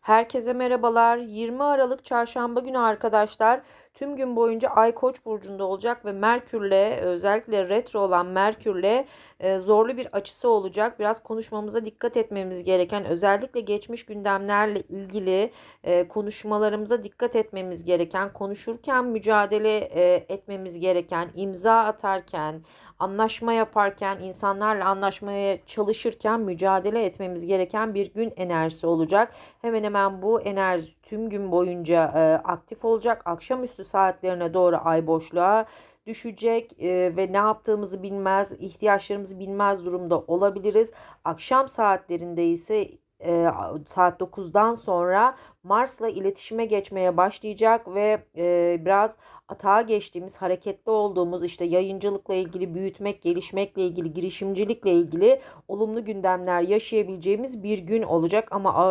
Herkese merhabalar. 20 Aralık Çarşamba günü arkadaşlar tüm gün boyunca Ay Koç burcunda olacak ve Merkürle özellikle retro olan Merkürle e, zorlu bir açısı olacak. Biraz konuşmamıza dikkat etmemiz gereken özellikle geçmiş gündemlerle ilgili e, konuşmalarımıza dikkat etmemiz gereken, konuşurken mücadele e, etmemiz gereken, imza atarken, anlaşma yaparken, insanlarla anlaşmaya çalışırken mücadele etmemiz gereken bir gün enerjisi olacak. Hemen hemen bu enerji tüm gün boyunca e, aktif olacak. Akşamüstü saatlerine doğru ay boşluğa düşecek e, ve ne yaptığımızı bilmez, ihtiyaçlarımızı bilmez durumda olabiliriz. Akşam saatlerinde ise e, saat 9'dan sonra Mars'la iletişime geçmeye başlayacak ve e, biraz atağa geçtiğimiz, hareketli olduğumuz işte yayıncılıkla ilgili, büyütmek, gelişmekle ilgili, girişimcilikle ilgili olumlu gündemler yaşayabileceğimiz bir gün olacak ama ağırlıklı